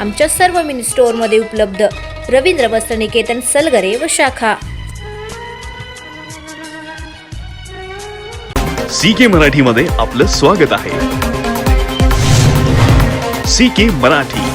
आमच्या सर्व मिनी स्टोअरमध्ये उपलब्ध. रवींद्र वस्त्रनिकेतन सलगरे व शाखा. सी के मराठीमध्ये आपलं स्वागत आहे. सी के मराठी.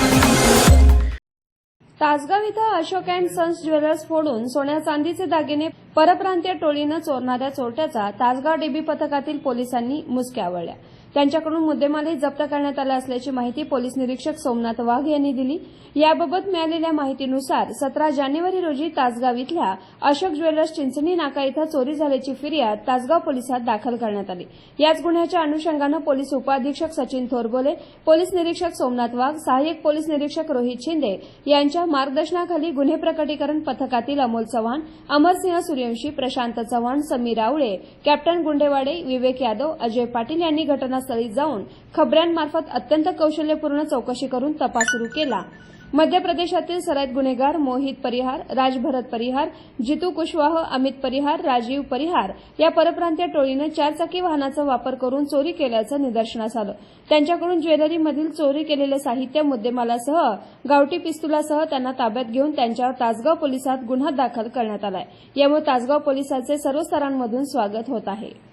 तासगाव इथं अशोक अँड सन्स ज्वेलर्स फोडून सोन्या चांदीचे दागिने परप्रांतीय टोळीनं चोरणाऱ्या चोरट्याचा तासगाव डीबी पथकातील पोलिसांनी मुसक्या आवळल्या. त्यांच्याकडून मुद्देमालही जप्त करण्यात आला असल्याची माहिती पोलीस निरीक्षक सोमनाथ वाघ यांनी दिली. याबाबत मिळालेल्या माहितीनुसार सतरा जानेवारी रोजी तासगाव इथल्या अशोक ज्वेलर्स चिंचणी नाका इथं चोरी झाल्याची फिर्याद तासगाव पोलिसात दाखल करण्यात आली. याच गुन्ह्याच्या अनुषंगानं पोलीस उपअधीक्षक सचिन थोरबोले पोलीस निरीक्षक सोमनाथ वाघ सहाय्यक पोलीस निरीक्षक रोहित शिंदे यांच्या मार्गदर्शनाखाली गुन्हे प्रकटीकरण पथकातील अमोल चव्हाण अमरसिंह सूर्यवंशी प्रशांत चव्हाण समीर आवळे कॅप्टन गुंडेवाडे विवेक यादव अजय पाटील यांनी घटनास्थळी जाऊन खबऱ्यांमार्फत अत्यंत कौशल्यपूर्ण चौकशी करून तपास सुरू केला. मध्य प्रदेशातील सराईत गुन्हेगार मोहित परिहार राजभरत परिहार जितू कुशवाह अमित परिहार राजीव परिहार या परप्रांतीय टोळीनं चारचाकी वाहनाचा वापर करून चोरी केल्याचं निदर्शनास आलं. त्यांच्याकडून ज्वेलरीमधील चोरी केलेलं साहित्य मुद्देमालासह गावठी पिस्तुलासह त्यांना ताब्यात घेऊन त्यांच्यावर तासगाव पोलिसात गुन्हा दाखल करण्यात आलाय. यामुळे तासगाव पोलिसाचे सर्व स्तरांमधून स्वागत होत आहे.